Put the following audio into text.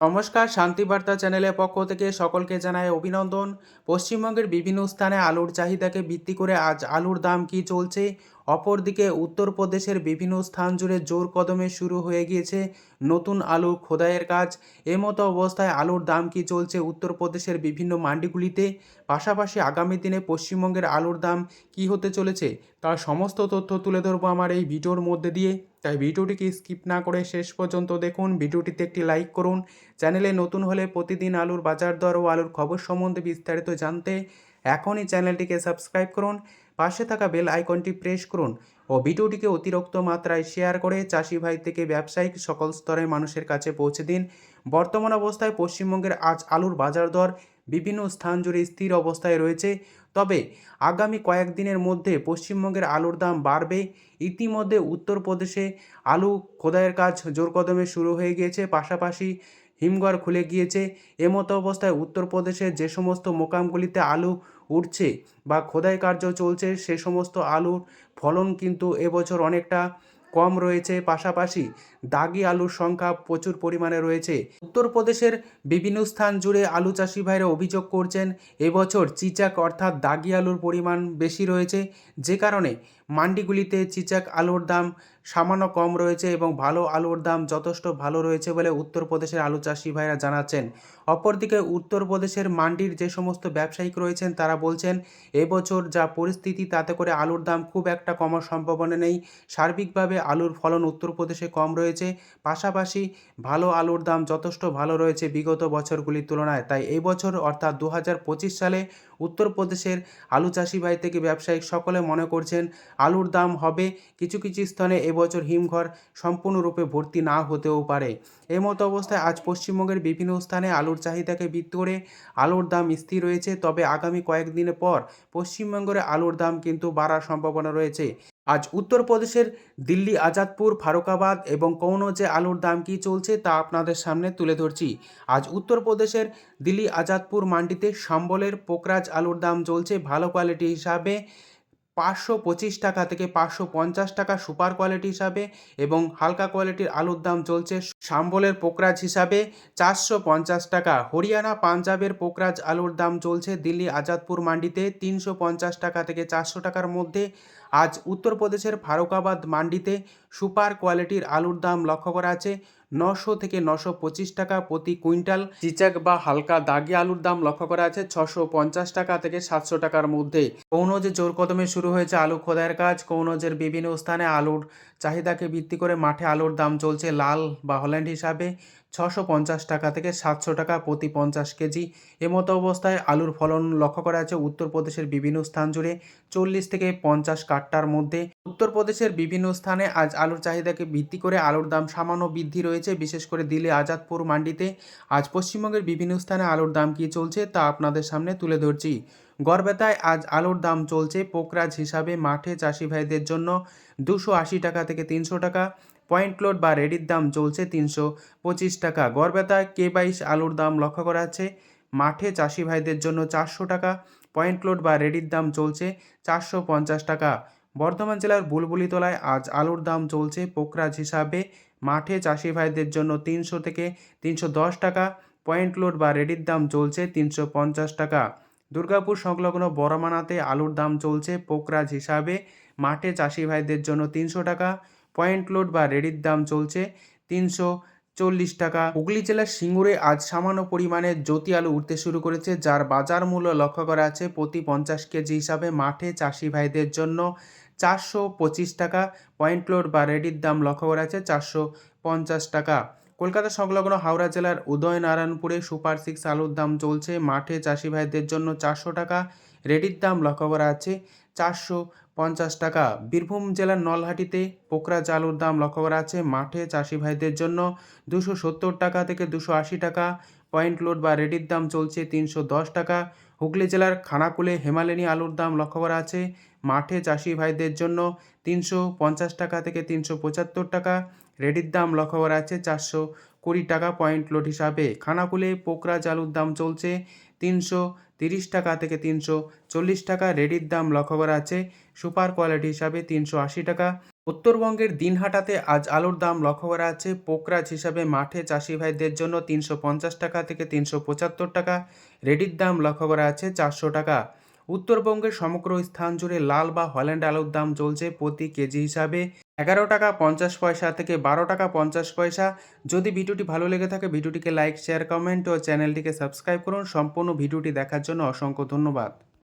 নমস্কার শান্তিবার্তা চ্যানেলের পক্ষ থেকে সকলকে জানায় অভিনন্দন। পশ্চিমবঙ্গের বিভিন্ন স্থানে আলুর চাহিদাকে ভিত্তি করে আজ আলুর দাম কি চলছে? অপরদিকে উত্তরপ্রদেশের বিভিন্ন স্থান জুড়ে জোর কদমে শুরু হয়ে গিয়েছে নতুন আলু খোদাইয়ের কাজ। এমতো অবস্থায় আলুর দাম কি চলছে উত্তরপ্রদেশের বিভিন্ন মান্ডিগুলিতে? পাশাপাশি আগামী দিনে পশ্চিমবঙ্গের আলুর দাম কি হতে চলেছে? তার সমস্ত তথ্য তুলে ধরবো আমার এই ভিডিওর মধ্যে দিয়ে। তাই ভিডিওটিকে স্কিপ না করে শেষ পর্যন্ত দেখুন। ভিডিওটিতে একটি লাইক করুন। চ্যানেলে নতুন হলে প্রতিদিন আলুর বাজার দর ও আলুর খবর সম্বন্ধে বিস্তারিত জানতে এখনই চ্যানেলটিকে সাবস্ক্রাইব করুন। পাশে থাকা বেল আইকনটি প্রেস করুন ও ভিডিওটিকে অতিরিক্ত মাত্রায় শেয়ার করে চাষি ভাই থেকে ব্যবসায়িক সকল স্তরের মানুষের কাছে পৌঁছে দিন। বর্তমান অবস্থায় পশ্চিমবঙ্গের আজ আলুর বাজার দর বিভিন্ন স্থান জুড়ে স্থির অবস্থায় রয়েছে। তবে আগামী কয়েকদিনের মধ্যে পশ্চিমবঙ্গের আলুর দাম বাড়বে। ইতিমধ্যে উত্তরপ্রদেশে আলু খোদাইয়ের কাজ জোর কদমে শুরু হয়ে গিয়েছে। পাশাপাশি হিমঘর খুলে গিয়েছে। এমতো অবস্থায় উত্তরপ্রদেশের যে সমস্ত মোকামগুলিতে আলু উঠছে বা খোদাই কার্য চলছে, সে সমস্ত আলুর ফলন কিন্তু এবছর অনেকটা কম রয়েছে। পাশাপাশি দাগি আলুর সংখ্যা প্রচুর পরিমাণে রয়েছে। উত্তরপ্রদেশের বিভিন্ন স্থান জুড়ে আলু চাষি ভাইরা অভিযোগ করছেন, এবছর চিচাক অর্থাৎ দাগি আলুর পরিমাণ বেশি রয়েছে। যে কারণে মান্ডিগুলিতে চিচাক আলুর দাম সামান্য কম রয়েছে এবং ভালো আলুর দাম যথেষ্ট ভালো রয়েছে বলে উত্তরপ্রদেশের আলু চাষি ভাইরা জানাচ্ছেন। অপরদিকে উত্তরপ্রদেশের মান্ডির যে সমস্ত ব্যবসায়িক রয়েছেন তারা বলছেন, এবছর যা পরিস্থিতি তাতে করে আলুর দাম খুব একটা কমার সম্ভাবনা নেই। সার্বিকভাবে আলুর ফলন উত্তরপ্রদেশে কম রয়েছে, পাশাপাশি ভালো আলুর দাম যথেষ্ট ভালো রয়েছে বিগত বছরগুলির তুলনায়। তাই এই বছর অর্থাৎ দু হাজার পঁচিশ সালে উত্তরপ্রদেশের আলু চাষি ভাই থেকে ব্যবসায়িক সকলে মনে করছেন, আলুর দাম হবে কিছু কিছু স্থানে এবছর হিমঘর সম্পূর্ণরূপে ভর্তি না হতেও পারে। এমতো অবস্থায় আজ পশ্চিমবঙ্গের বিভিন্ন স্থানে আলুর চাহিদাকে ভিত্তি করে আলুর দাম স্থির রয়েছে, তবে আগামী কয়েকদিন পর পশ্চিমবঙ্গের আলুর দাম কিন্তু বাড়ার সম্ভাবনা রয়েছে। আজ উত্তরপ্রদেশের দিল্লি, আজাদপুর, ফারুকাবাদ এবং কৌনজে আলুর দাম কী চলছে তা আপনাদের সামনে তুলে ধরছি। আজ উত্তরপ্রদেশের দিল্লি, আজাদপুর মান্ডিতে, সম্বলের পোকরাজ আলুর দাম চলছে ভালো কোয়ালিটি হিসাবে। পাঁচশো পঁচিশ টাকা থেকে পাঁচশো পঞ্চাশ টাকা সুপার কোয়ালিটি হিসাবে এবং হালকা কোয়ালিটির আলুর দাম চলছে সাম্বলের পোকরাজ হিসাবে চারশো পঞ্চাশ টাকা। হরিয়ানা পাঞ্জাবের পোকরাজ আলুর দাম চলছে দিল্লি আজাদপুর মান্ডিতে তিনশো পঞ্চাশ টাকা থেকে চারশো টাকার মধ্যে। আজ উত্তরপ্রদেশের ফারুকাবাদ মান্ডিতে সুপার কোয়ালিটির আলুর দাম লক্ষ্য করা আছে। নশো থেকে নশো পঁচিশ টাকা প্রতি কুইন্টাল চিচাক বা হালকা দাগি আলুর দাম লক্ষ্য করা আছে ছশো পঞ্চাশ টাকা থেকে সাতশো টাকার মধ্যে। কৌনজে জোর কদমে শুরু হয়েছে আলু খোদাইয়ের কাজ। কৌনজের বিভিন্ন স্থানে আলুর চাহিদাকে ভিত্তি করে মাঠে আলুর দাম চলছে লাল বা হল্যান্ড হিসাবে। ছশো পঞ্চাশ টাকা থেকে সাতশো টাকা প্রতি পঞ্চাশ কেজি। এমতো অবস্থায় আলুর ফলন লক্ষ্য করা আছে উত্তরপ্রদেশের বিভিন্ন স্থান জুড়ে। চল্লিশ থেকে পঞ্চাশ কাট্টার মধ্যে। উত্তরপ্রদেশের বিভিন্ন স্থানে আজ আলুর চাহিদাকে ভিত্তি করে আলুর দাম সামান্য বৃদ্ধি রয়েছে বিশেষ করে দিল্লি আজাদপুর মান্ডিতে। আজ পশ্চিমবঙ্গের বিভিন্ন স্থানে আলুর দাম কী চলছে তা আপনাদের সামনে তুলে ধরছি। গড়বেতায় আজ আলুর দাম চলছে পোকরাজ হিসাবে মাঠে চাষি ভাইদের জন্য দুশো আশি টাকা থেকে তিনশো টাকা। পয়েন্ট লোড বা রেডির দাম চলছে তিনশো পঁচিশ টাকা। গড়বেতায় কে বাইশ আলুর দাম লক্ষ্য করা আছে মাঠে চাষি ভাইদের জন্য চারশো টাকা। পয়েন্ট লোড বা রেডির দাম চলছে চারশো পঞ্চাশ টাকা। বর্ধমান জেলার বুলবুলিতলায় আজ আলুর দাম চলছে পোকরাজ হিসাবে মাঠে চাষি ভাইদের জন্য তিনশো থেকে তিনশো দশ টাকা, পয়েন্ট লোড বা রেডির দাম চলছে তিনশো পঞ্চাশ টাকা। দুর্গাপুর সংলগ্ন বড়মানাতে আলুর দাম চলছে পোকরাজ হিসাবে। মাঠে চাষি ভাইদের জন্য তিনশো টাকা, পয়েন্ট লোড বা রেডির দাম চলছে তিনশো চল্লিশ টাকা। হুগলি জেলার সিঙ্গুরে আজ সামান্য পরিমাণে জ্যোতি আলু উঠতে শুরু করেছে, যার বাজার মূল্য লক্ষ্য করা আছে প্রতি পঞ্চাশ কেজি হিসাবে মাঠে চাষি ভাইদের জন্য। চারশো পঁচিশ টাকা। পয়েন্ট লোড বা রেডির দাম লক্ষ্য করা আছে চারশো পঞ্চাশ টাকা। কলকাতা সংলগ্ন হাওড়া জেলার উদয়নারায়ণপুরে সুপার সিক্স আলুর দাম চলছে। মাঠে চাষি ভাইদের জন্য চারশো টাকা। রেডির দাম লক্ষ্য করা আছে চারশো পঞ্চাশ টাকা। বীরভূম জেলার নলহাটিতে পোকরাজ চালুর দাম লক্ষ্য করা আছে। মাঠে চাষি ভাইদের জন্য দুশো সত্তর টাকা থেকে দুশো আশি টাকা। পয়েন্ট লোড বা রেডির দাম চলছে তিনশো দশ টাকা। হুগলি জেলার খানাকুলে হেমালিনী আলুর দাম লক্ষ্য করা আছে মাঠে চাষি ভাইদের জন্য তিনশো পঞ্চাশ টাকা থেকে তিনশো পঁচাত্তর টাকা। রেডির দাম লক্ষ্য করা আছে চারশো কুড়ি টাকা পয়েন্ট লোড হিসাবে। খানাকুলে পোকরাজ আলুর দাম চলছে তিনশো তিরিশ টাকা থেকে তিনশো চল্লিশ টাকা। রেডির দাম লক্ষ্য করা আছে সুপার কোয়ালিটি হিসাবে তিনশো আশি টাকা। উত্তরবঙ্গের দিনহাটাতে আজ আলুর দাম লক্ষ্য করা আছে পোকরাজ হিসাবে মাঠে চাষি ভাইদের জন্য তিনশো পঞ্চাশ টাকা থেকে তিনশো পঁচাত্তর টাকা। রেডির দাম লক্ষ্য করা আছে চারশো টাকা। উত্তরবঙ্গের সমগ্র স্থান জুড়ে লাল বা হল্যান্ড আলুর দাম চলছে প্রতি কেজি হিসাবে এগারো টাকা পঞ্চাশ পয়সা থেকে বারো টাকা পঞ্চাশ পয়সা। যদি ভিডিওটি ভালো লেগে থাকে, ভিডিওটিকে লাইক শেয়ার কমেন্ট ও চ্যানেলটিকে সাবস্ক্রাইব করুন। সম্পূর্ণ ভিডিওটি দেখার জন্য অসংখ্য ধন্যবাদ।